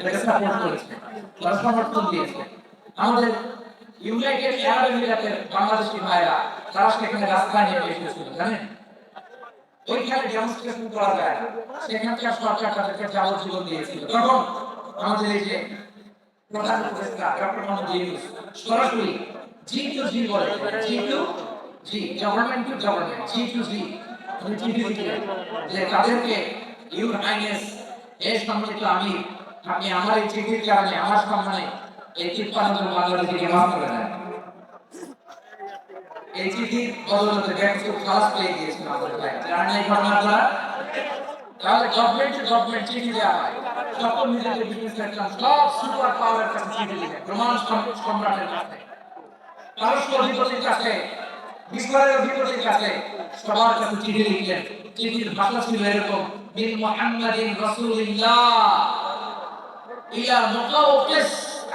এটাকে সাপোর্ট করেছে তারা সমর্থন দিয়েছে। আমাদের ইউনাইটেড আরব এমিরাতের বাংলাদেশি ভাইরা, তারা সেখানে রাস্তায় নেমে এসেছিল জানেন? ওইখানে ডেমনস্ট্রেশন করা যায়। সেখানকার সরকার তাদেরকে যাবজ্জীবন দিয়েছিল। তখন আমাদের এই যে প্রধান উপদেষ্টা, ডক্টর মোহাম্মদ ইউনূস, সরাসরি জি টু জি বলে, G to G government to government G to G লিখলেন যে তাদেরকে ইউর হাইনেস এই সম্মানিত আমি আপনি আমার এই চিঠির কারণে, আমার সম্মানে এই তিপ্পান্ন জন বাংলাদেশিকে মাফ করে দেন। এই চিঠির বদলতে ব্যাংক খালাস পেয়ে গিয়েছিল আমাদের ভাই। জানেন এই ঘটনাটা তাহলে গভর্নমেন্ট গভর্নমেন্ট চিঠি দেওয়া হয়। সকল নিজেদের বিজনেস সেক্টর সব সুপার পাওয়ারের কাছে চিঠি লিখে প্রমাণ সম্রাটের কাছে। পারস্য অধিপতির কাছে বিস্তারের অধিপতির কাছে সবার কাছে চিঠি লিখলেন। চিঠির ভাষা ছিল এরকম বিন মুহাম্মাদিন রাসূলিল্লাহ। ইলা মুকাওকিস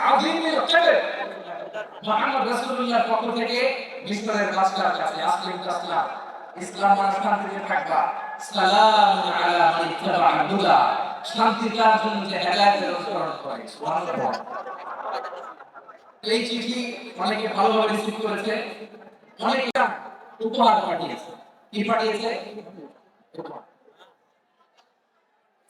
আযীমিল কদর মুহাম্মদ রাসূলুল্লাহর পক্ষ থেকে মিসরের রাষ্ট্রের কাছে আসলিম তাসলাম ইসলাম মানে শান্তিতে থাকবা। সালাম আলা মান ইত্তাবা হুদা শান্তি তার জন্য যে হেদায়েতের অনুসরণ করে। সুবহানাল্লাহ। এই চিঠি অনেকে ভালোভাবে রিসিভ করেছে। অনেকে উপহার পাঠিয়েছে। কি পাঠিয়েছে? উপহার।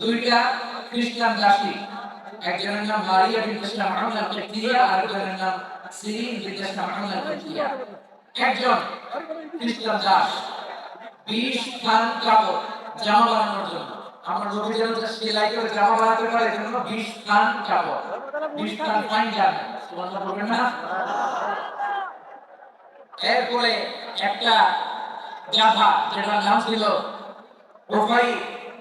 দুইটা খ্রিস্টান দাসী একজনের নাম মারিয়া বিনতে শামআন আল-কিতিয়া আর একজনের নাম সিরিন বিনতে শামআন আল-কিতিয়া একজন খ্রিস্টান দাস 20 খান কাপড়, জামা বানানোর জন্য। আমার নবী যেন সেলাই করে জামা বানাতে পারে এজন্য 20 খান কাপড়। 20 খান ফাইন জামা। সুবহানাল্লাহ বলবেন না? এরপরে একটা জাভা, যেটার নাম ছিল ওফাই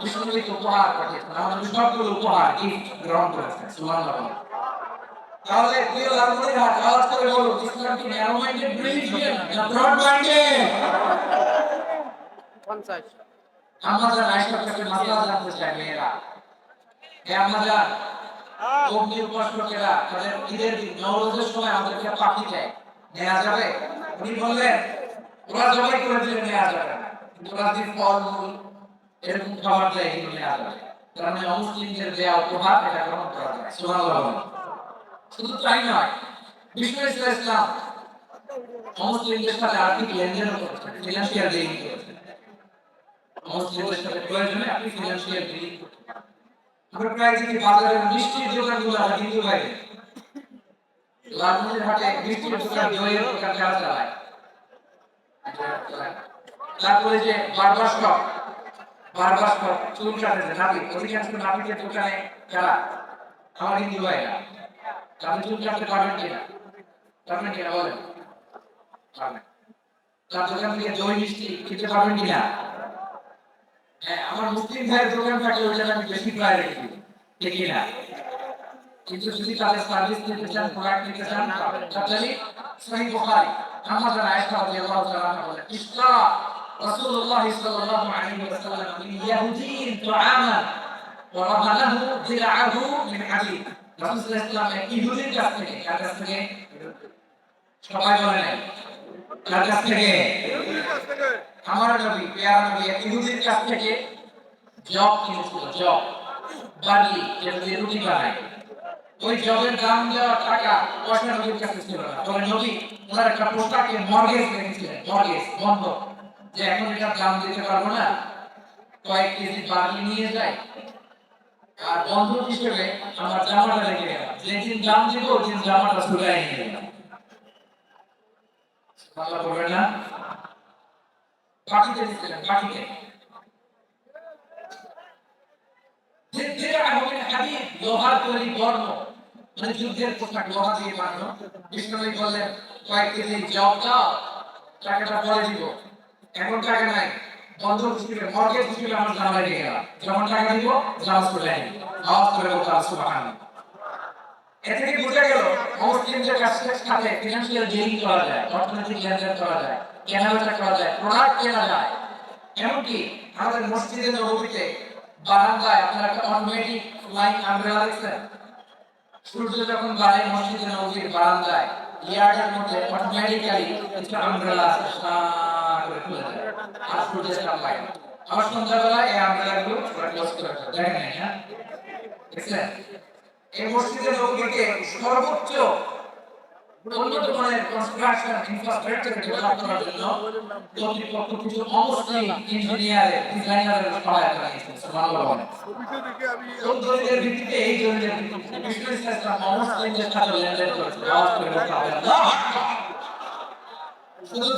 বিষ্ণুকে উপহার পাঠিয়েছেন আমাদের সবগুলো উপহার গিফট গ্রহণ করেছেন সুবহানাল্লাহ তাহলে প্রিয় লালমনিরহাট আওয়াজ করে বলো ইসলাম কি ন্যারো মাইন্ডেড রিলিজিয়ন না ব্রড মাইন্ডেড আমরা যারা আয়েশার কাছে মাসলা জানতে চাই মেয়েরা। হে আমরা অগ্নি উপাসকেরা তাদের ঈদের দিন নবরোজের সময় আমাদেরকে পাখি দেয় নেওয়া যাবে? উনি বললেন ওরা জবাই করে দিলে নেওয়া যাবে না। কিন্তু ওরা যে ফলমূল এরকম খাবার দেয় এগুলো নেওয়া যাবে কারণ অমুসলিমদের দেওয়া উপহার এটা গ্রহণ করা যায়। সুবহানাল্লাহ শুধু তাই নয় বিষ্ণু ইসলাম ইসলাম সাথে আর্থিক লেনদেনও করেছেন ফিনান্সিয়াল ডিলিং প্রায় দেখি চালায়। তারপরে যে বারবার শপ বারবার চুল কাটে নাপিত অধিকাংশ নাপিতের দোকানে যারা আমার হিন্দু ভাইরা আপনি চুল কাটতে পারবেন কিনা পারবেন কিনা বলেন? তার দোকান থেকে দই, মিষ্টি খেতে পারবেন কিনা হ্যাঁ আমার মুসলিম ভাইয়ের দোকান থাকলে ওইটা আমি বেশি প্রায় রেখে ঠিক না। কিন্তু যদি তাদের সার্ভিস নিতে চান প্রোডাক্ট নিতে চান, তাহলে সহি বুখারী। আমরা যারা আয়েশা রাদিয়াল্লাহু তাআলা বলেন ইসরা রাসূলুল্লাহ সাল্লাল্লাহু আলাইহি ওয়াসাল্লাম ইয়াহুদিয়্যিন তুআমান ওয়া রাহানাহু দিলআহু মিন হাদিদ রাসূল সাল্লাল্লাহু ওয়াসাল্লাম কাছ থেকে, কার কাছ থেকে? সবাই বলে কার কাছ থেকে? আমার নবী, পেয়ারা নবী ইহুদির কাছ থেকে জব কিনেছিল, জব। বার্লি যেটা রুটি বানায়। ওই জবের দাম দেওয়া টাকা পয়সা নবীর কাছে ছিল না। তবে নবী, ওনার একটা পোশাকে মর্গেজ রেখেছিলেন মর্গেজ, বন্ধ। যে এখন এটার দাম দিতে পারব না, কয়েক কেজি বার্লি নিয়ে যায় আর বন্ধু হিসেবে আমার জামাটা রেখে গেলাম। যেদিন দাম দিব ওই দিন জামাটা ছুটাই নিয়ে গেলাম। বলবেন না? দিচ্ছিলেন মানে যুদ্ধের পোশাক, লোহা দিয়ে বানানো। বিষ্ণুবী বললেন, কয়েক কেজি জব দাও টাকাটা পরে দিব। এখন টাকা নাই। বন্ধ হিসেবে মর্গেজ হিসেবে আমার জামা দিয়ে গেলাম যখন টাকা দিব জামা করে আওয়াজ করে বলতে আল্লাহ সুবহানাল্লাহ এ থেকে বোঝা গেল মুসলিমদের কাছে সাথে ফিনান্সিয়াল ডিলিং করা যায়, অর্থনৈতিক লেনদেন করা যায়, কেনাবেচা করা যায় প্রোডাক্ট কেনা যায়। এমনকি আমাদের মসজিদের নবীতে বারান্দায় আপনারা একটা অটোমেটিক ফ্লাইং আমব্রেলা দেখছেন? সূর্য যখন বাড়ে মসজিদের নবীর বারান্দায়, ইয়ার্ডের মধ্যে অটোমেটিক্যালি একটা আমব্রেলা করে খুলে যায় আর সূর্যের তাপ পায় আবার সন্ধ্যাবেলা এই আমব্রেলা ওরা ক্লোজ করে ফেলে দেখেন নাই, হ্যাঁ দেখছেন? এই মসজিদের নবীকে সর্বোচ্চ উন্নত মানের কনস্ট্রাকশন ইনফ্রাস্ট্রাকচার ডেভেলপ করার জন্য কর্তৃপক্ষ কিছু অমুসলিম ইঞ্জিনিয়ারের ডিজাইনারের সহায়তা নিয়েছে সুবহানাল্লাহ বলেন। কোন ভিত্তিতে এই দলিলের ভিত্তিতে বিষ্ণু ইসলাম অমুসলিমদের সাথে লেনদেন করেছে। আওয়াজ করে বলতে হবে আল্লাহু শুধু